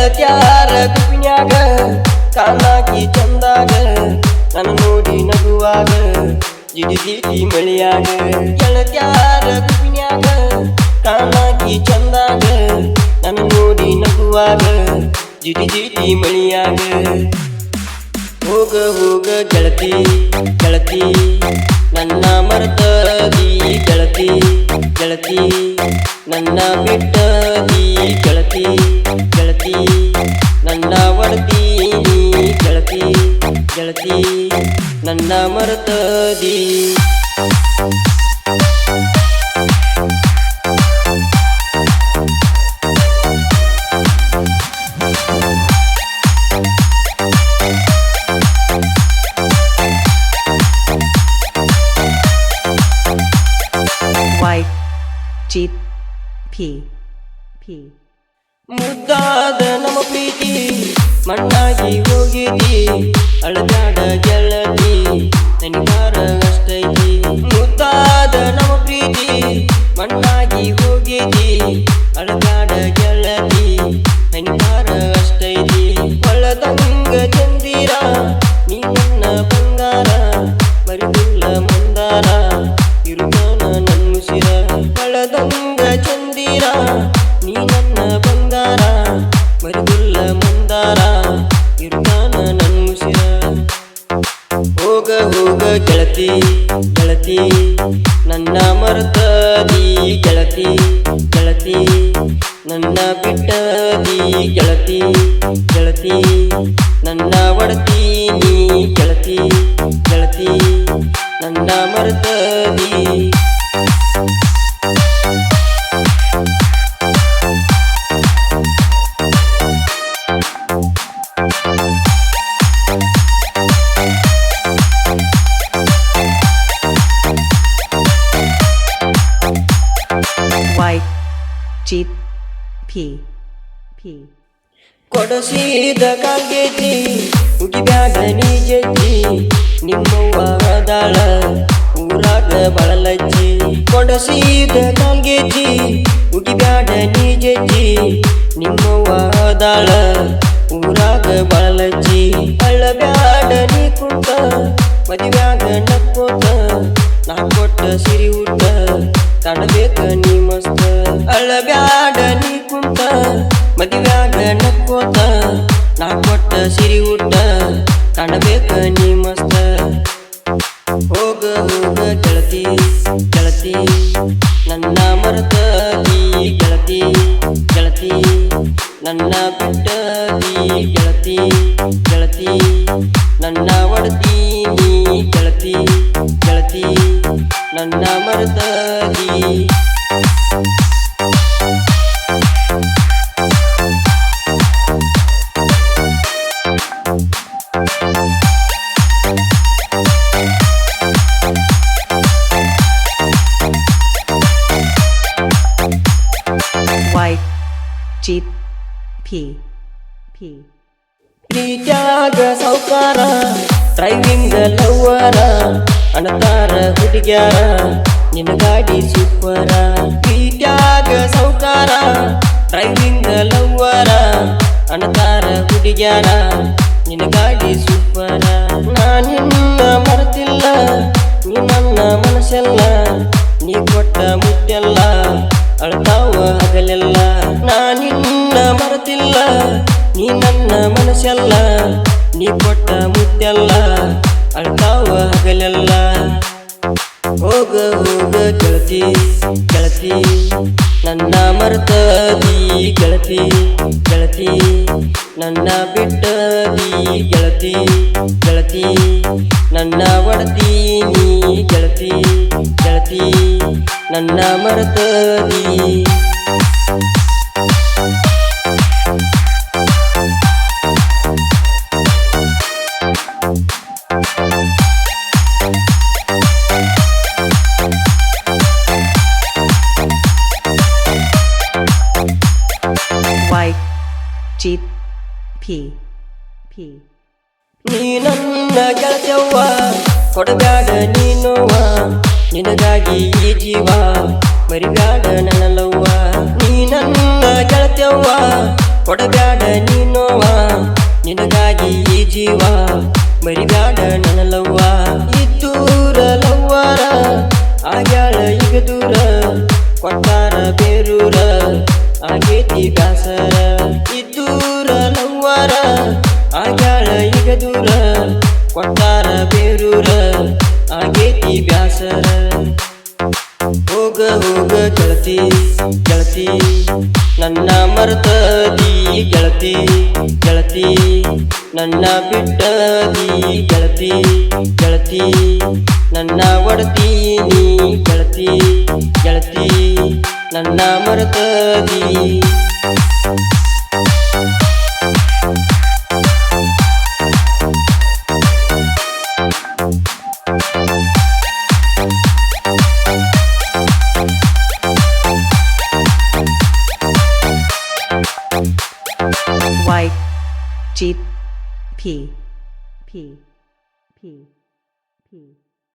ಗೆಳತ್ಯಾರ ಗುಪಿನ್ಯಾಗ ಕಾಲಾಕಿ ಚಂದಾಗ, ನನ್ನ ನೋಡಿ ನಗುವಾಗ ಜಿಡಿದಿದ್ದಿ ಮಳಿಯಾಗ. ಗೆಳತ್ಯಾರ ಗುಪಿನ್ಯಾಗ ಕಾಲಾಕಿ ಚಂದಾಗ, ನನ್ನ ನೋಡಿ ನಗುವಾಗ ಜಿಟಿ ಮಳಿಯಾಗ. ಹೋಗ ಹೋಗ ಗೆಳತಿ ಗೆಳತಿ, ನನ್ನ ಮರತದಿ ಗೆಳತಿ ಗೆಳತಿ, ನನ್ನ ಗೆಳತಿ ಗೆಳತಿ. ಗೆಳತಿ ನನ್ನ ಮರ್ತದಿ Y G P. P. ಮುದ್ದಾದ ನಮ್ಮ ಪ್ರೀತಿ. ಮಣ್ಣಾಗಿ ಹೋಗಿದಿ ಅಳದಾಡ ಗೆಳತಿ ನನಗಾರ ಅಷ್ಟೈತಿ ಮುದ್ದಾದ ನಮ್ಮ ಪ್ರೀತಿ ಮಣ್ಣಾಗಿ ಹೋಗಿದಿ ಗೆಳತಿ ಗೆಳತಿ ನನ್ನ ಮರ್ತದಿ ಗೆಳತಿ ಗೆಳತಿ ನನ್ನ ಬಿಟ್ಟದಿ ಕೊಡಸಿದ ಕಾಲ್ಗೆಜ್ಜಿ ಉಗಿಬ್ಯಾಡ ನೀ ಜಜ್ಜಿ ನಿಮ್ಮವ್ವ ಅದಾಳ ಊರಾಗ ಬಳಲಜ್ಜಿ. ಕೊಡಸಿದ ಕಾಲ್ಗೆಜ್ಜಿ ಉಗಿಬ್ಯಾಡ ನೀ ಜಜ್ಜಿ ನಿಮ್ಮವ್ವ ಅದಾಳ ಊರಾಗ ಬಳಲಜ್ಜಿ. ಅಳ್ಳಬ್ಯಾಡ ನೀ ಕುಂತ ಮದುವ್ಯಾಗ ನಕ್ಕೋತ, ನಾ ಕೊಟ್ಟ ಸಿರಿ ಊಟ, ತಡಬೇಕ ನೀ ಮಸ್ತ. ಅಳ್ಳಬ್ಯಾಡ ನೀ ಕುಂತ ಮದುವ್ಯಾಗ ನಕ್ಕೋತ ನಾ ಕೊಟ್ಟ ಸಿರಿ ಊಟ ಕಾಣಬೇಕ ನೀ ಮಸ್ತ. ಹೋಗ ಹೋಗ ಗೆಳತಿ ಗೆಳತಿ, ನನ್ನ ಮರ್ತದಿ ಗೆಳತಿ ಗೆಳತಿ, ನನ್ನ ಬಿಟ್ಟದಿ ಗೆಳತಿ ಗೆಳತಿ, ನನ್ನ ಒಡತಿ ನೀ ಗೆಳತಿ ಗೆಳತಿ, ನನ್ನ ಮರ್ತದಿ G ಪಿ ಪಿ ಪ್ರೀತ್ಯಾಗ ಸೌಕಾರ ಡ್ರೈವಿಂಗ್ ಲವ್ವರ ಅಣತಾರ ಹುಡುಗ್ಯಾರ ನಿನ್ನ ಗಾಡಿ ಸೂಪರ ಪ್ರೀತ್ಯಾಗ ಸೌಕಾರ ಡ್ರೈವಿಂಗ್ ಲವ್ವರ ಅಣತಾರ ಹುಡುಗ್ಯಾರ ನಿನ್ನ ಗಾಡಿ ಸೂಪರ. ನಾ ನೀ ನನ್ನ ಮನಸ್ಸೆಲ್ಲ, ನೀ ಕೊಟ್ಟ ಮುತ್ತೆಲ್ಲ ಅಳ್ತಾವ ಹಗಲೆಲ್ಲ ಹೋಗ ಹೋಗ, ಗೆಳತಿ ಗೆಳತಿ, ನನ್ನ ಮರ್ತದಿ ಗೆಳತಿ ಗೆಳತಿ, ನನ್ನ ಬಿಟ್ಟದಿ ಗೆಳತಿ ಗೆಳತಿ, ನನ್ನ ಒಡತಿ ನೀ ಗೆಳತಿ ಗೆಳತಿ, ನನ್ನ ಮರೆತದಿ G ಪಿ ಪಿ ನೀ ನನ್ನ ಗೆಳತ್ಯವ್ವ ಕೊಡಬೇಡ ನೀನುವ ನಿನಗಾಗಿ ಈ ಜೀವ ಮರಿಬೇಡ ನನ್ನ ಲವ್ವ ನೀ ನನ್ನ ಗೆಳತ್ಯವ್ವ ಕೊಡಬೇಡ ನೀನುವ ನಿನಗಾಗಿ ಈ ಜೀವ ಮರಿಬೇಡ ನನ್ನ ಲವ್ವ ಇದ್ದೂರ ಲವ್ವಾರ ಆಗ್ಯಾಳ ಈಗ ದೂರ, ಕೊಟ್ಟಾರ ಬೇರೂರ ಆಗೇತಿ ಬ್ಯಾಸರ. ದೂರ ಕೊಟ್ಟಾರ ಬೇರೂರ, ಆಗೇತಿ ಬ್ಯಾಸರ. ಹೋಗ ಹೋಗ, ಗೆಳತಿ ಗೆಳತಿ, ನನ್ನ ಮರ್ತದಿ, ಗೆಳತಿ ಗೆಳತಿ, ನನ್ನ ಬಿಟ್ಟದಿ, ಗೆಳತಿ ಗೆಳತಿ, ನನ್ನ ಒಡತೀನಿ, ಗೆಳತಿ ಗೆಳತಿ, ನನ್ನ ಮರ್ತದಿ. P P P P